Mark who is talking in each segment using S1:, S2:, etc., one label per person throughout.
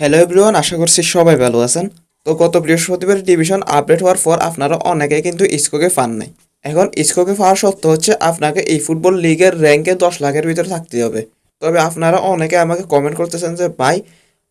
S1: Hello everyone আশা করছি সবাই ভালো আছেন। তো গত বৃহস্পতিবার ডিভিশন আপডেট হওয়ার পর আপনারা অনেকে কিন্তু ইসকোকে পান নাই। এখন ইসকোকে পাওয়ার সত্য হচ্ছে আপনাকে এই ফুটবল লিগের র্যাঙ্কে দশ লাখের ভিতরে থাকতে হবে। তবে আপনারা অনেকে আমাকে কমেন্ট করতেছেন যে, ভাই,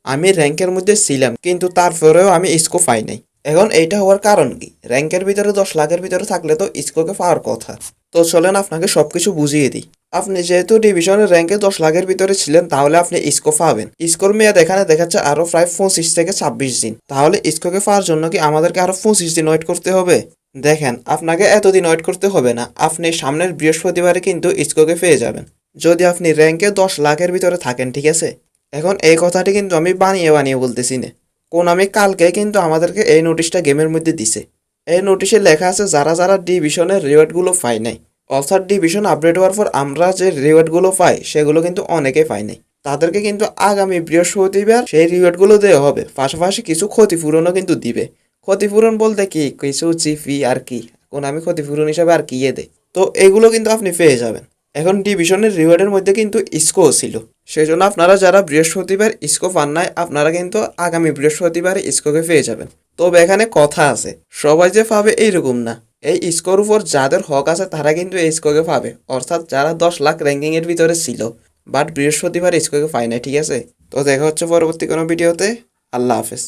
S1: আমি র্যাঙ্কের মধ্যে ছিলাম, কিন্তু তারপরেও আমি ইসকো পাই নাই। এখন এইটা হওয়ার কারণ কি? র্যাঙ্কের ভিতরে দশ লাখের ভিতরে থাকলে তো ইসকোকে পাওয়ার কথা। তো চলেন আপনাকে সব কিছু বুঝিয়ে দিই। আপনি যেহেতু ডিভিশনের র্যাঙ্কে দশ লাখের ভিতরে ছিলেন, তাহলে আপনি ইসকো পাবেন। ইসকোর মেয়াদ এখানে দেখাচ্ছে আরও প্রায় পঁচিশ থেকে ছাব্বিশ দিন। তাহলে ইসকোকে পাওয়ার জন্য কি আমাদেরকে আরও পঁচিশ দিন ওয়েট করতে হবে? দেখেন, আপনাকে এতদিন ওয়েট করতে হবে না। আপনি সামনের বৃহস্পতিবারে কিন্তু ইসকোকে পেয়ে যাবেন। যদি আপনি র্যাঙ্কে দশ লাখের ভিতরে থাকেন, ঠিক আছে? এখন এই কথাটি কিন্তু আমি বানিয়ে বানিয়ে বলতেছি না। কোন আমি কালকে কিন্তু আমাদেরকে এই নোটিশটা গেমের মধ্যে দিছে। এই নোটিশে লেখা আছে, যারা যারা ডিভিশনের রিওয়ার্ডগুলো পাই নাই অর্থাৎ ডিভিশন আপডেট হওয়ার পর আমরা যে রিওয়ার্ডগুলো পাই, সেগুলো কিন্তু অনেকে পাই নাই। তাদেরকে কিন্তু আগামী বৃহস্পতিবার সেই রিওয়ার্ডগুলো দেওয়া হবে। পাশাপাশি কিছু ক্ষতিপূরণও কিন্তু দিবে। ক্ষতিপূরণ বলতে কি? কিছু চিফি আর কি? কোন আমি ক্ষতিপূরণ হিসাবে আর কি দেয় তো এগুলো কিন্তু আপনি পেয়ে যাবেন। এখন ডিভিশনের রিওয়ার্ডের মধ্যে কিন্তু ইসকো ছিল। সেই জন্য আপনারা যারা বৃহস্পতিবার ইসকো পান নাই, আপনারা কিন্তু আগামী বৃহস্পতিবার ইসকোকে পেয়ে যাবেন। তবে এখানে কথা আছে। সবাই যে পাবে এইরকম না। এই স্কোর উপর যাদের হক আছে তারা কিন্তু এই স্কোরকে পাবে। অর্থাৎ যারা দশ লাখ র্যাঙ্কিংয়ের ভিতরে ছিল। বাট বৃহস্পতিবার স্কোকে পায় না ঠিক আছে? তো দেখা হচ্ছে পরবর্তী কোনো ভিডিওতে। আল্লাহ হাফেজ।